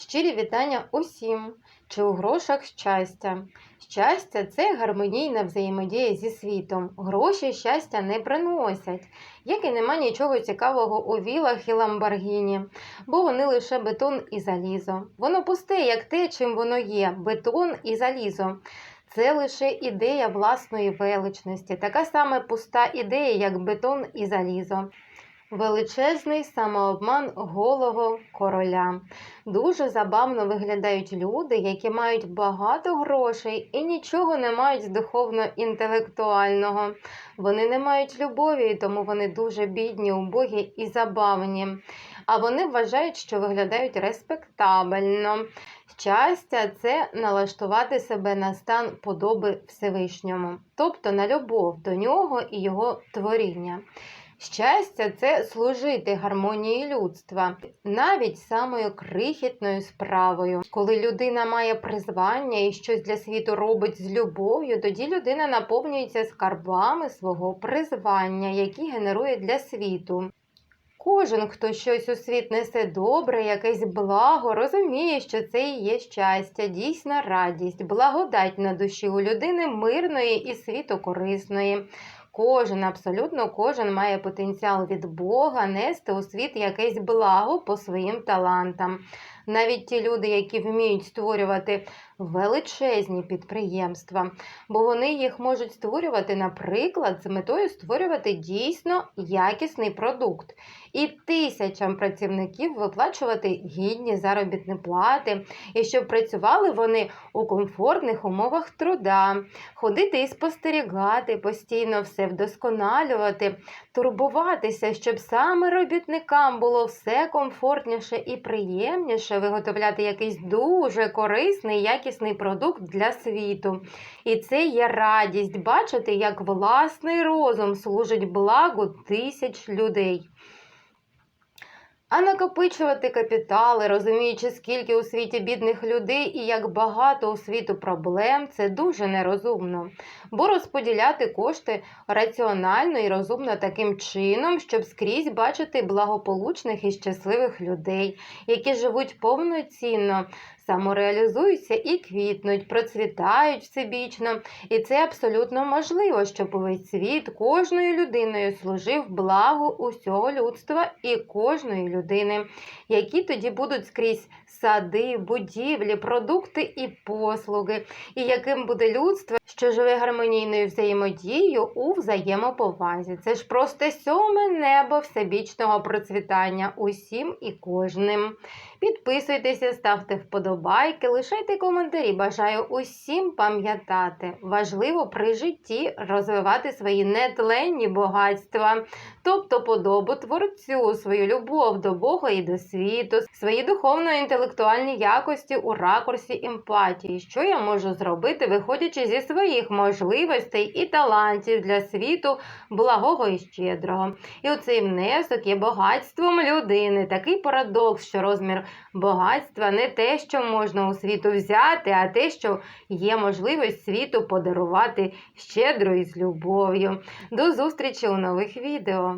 Щирі вітання усім! Чи у грошах щастя? Щастя це гармонійна взаємодія зі світом. Гроші щастя не приносять, як і нема нічого цікавого у вілах і ламборгіні, бо вони лише бетон і залізо. Воно пусте, як те, чим воно є бетон і залізо. Це лише ідея власної величності, така сама пуста ідея, як бетон і залізо. Величезний самообман голого короля. Дуже забавно виглядають люди, які мають багато грошей і нічого не мають духовно-інтелектуального. Вони не мають любові, тому вони дуже бідні, убогі і забавні. А вони вважають, що виглядають респектабельно. Щастя це налаштувати себе на стан подоби Всевишньому, тобто на любов до нього і його творіння. Щастя це служити гармонії людства, навіть самою крихітною справою. Коли людина має призвання і щось для світу робить з любов'ю, тоді людина наповнюється скарбами свого призвання, які генерує для світу. Кожен, хто щось у світ несе добре, якесь благо, розуміє, що це і є щастя, дійсна радість, благодать на душі у людини мирної і світокорисної. Кожен, абсолютно кожен має потенціал від Бога нести у світ якесь благо по своїм талантам. Навіть ті люди, які вміють створювати величезні підприємства, бо вони їх можуть створювати, наприклад, з метою створювати дійсно якісний продукт і тисячам працівників виплачувати гідні заробітні плати, і щоб працювали вони у комфортних умовах труда, ходити і спостерігати, постійно все вдосконалювати, турбуватися, щоб саме робітникам було все комфортніше і приємніше виготовляти якийсь дуже корисний, якісний продукт для світу. І це є радість бачити, як власний розум служить благу тисяч людей. А накопичувати капітали, розуміючи, скільки у світі бідних людей і як багато у світу проблем, це дуже нерозумно. Бо розподіляти кошти раціонально і розумно таким чином, щоб скрізь бачити благополучних і щасливих людей, які живуть повноцінно, самореалізуються і квітнуть, процвітають всебічно. І це абсолютно можливо, щоб увесь світ кожною людиною служив благу усього людства і кожної людини, які тоді будуть скрізь сади, будівлі, продукти і послуги, і яким буде людство, що живе гармонійною взаємодією у взаємоповазі. Це ж просто сьоме небо всебічного процвітання усім і кожним. Підписуйтеся, ставте вподобайки, лишайте коментарі. Бажаю усім пам'ятати. Важливо при житті розвивати свої нетленні багатства, тобто подобу творцю, свою любов до Бога і до світу, свої духовно-інтелектуальні якості у ракурсі емпатії, що я можу зробити, виходячи зі своїх можливостей і талантів для світу благого і щедрого. І оцей внесок є багатством людини. Такий парадокс, що розмір багатства не те, що можна у світу взяти, а те, що є можливість світу подарувати щедро і з любов'ю. До зустрічі у нових відео!